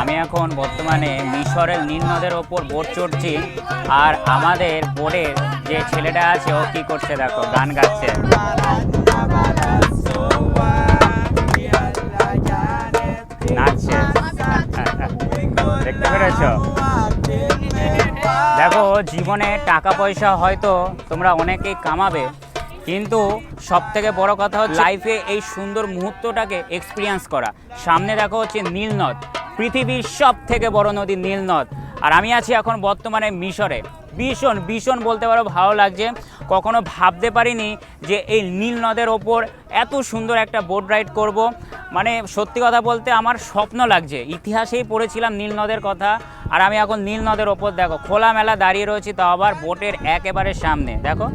আমি এখন বর্তমানে মিশরের নীল নদের ওপর বোট চড়ছি আর আমাদের বোর্ডের যে ছেলেটা আছে, ও কি করছে দেখো, গান গাচ্ছে। দেখো, জীবনে টাকা পয়সা হয়তো তোমরা অনেকেই কামাবে, কিন্তু সব থেকে বড় কথা হচ্ছে লাইফে এই সুন্দর মুহূর্তটাকে এক্সপিরিয়েন্স করা। সামনে দেখো হচ্ছে নীলনদ পৃথিবীর সব থেকে বড় নদী নীলনদ। আর আমি আছি এখন বর্তমানে মিশরে। ভীষণ ভীষণ বলতে পারো ভালো লাগছে। কখনো ভাবতে পারিনি যে এই নীল নদের ওপর এত সুন্দর একটা বোট রাইড করব। মানে সত্যি কথা বলতে আমার স্বপ্ন লাগছে। ইতিহাসেই পড়েছিলাম নীল নদের কথা। আর আমি এখন নীল নদের ওপর দেখো, খোলামেলা দাঁড়িয়ে রয়েছি, তাও আবার বোটের একেবারে সামনে। দেখো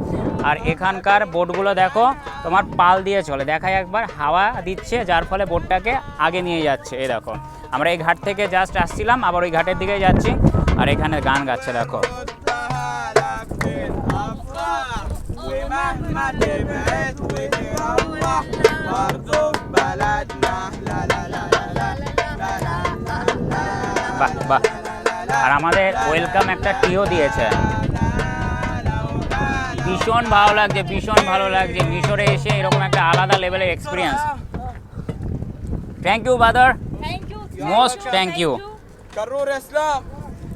আর এখানকার বোটগুলো দেখো, তোমার পাল দিয়ে চলে। দেখায় একবার, হাওয়া দিচ্ছে, যার ফলে বোটটাকে আগে নিয়ে যাচ্ছে, এই দেখো। আমরা এই ঘাট থেকে জাস্ট আসছিলাম, আবার ওই ঘাটের দিকে যাচ্ছি। আর এখানে গান গাচ্ছে, দেখো। বাহ বাহ। আর আমাদের ওয়েলকাম একটা টিও দিয়েছে। ভীষণ ভালো লাগছে ভীষণ ভালো লাগছে। মিশরে এসে এরকম একটা আলাদা লেভেলের experience thank you brother most thank you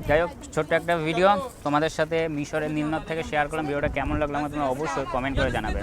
যাই হোক ছোট্ট একটা ভিডিও তোমাদের সাথে মিশরের নিম্ন থেকে শেয়ার করলাম। ভিডিওটা কেমন লাগল আমার তোমরা অবশ্যই কমেন্ট করে জানাবে।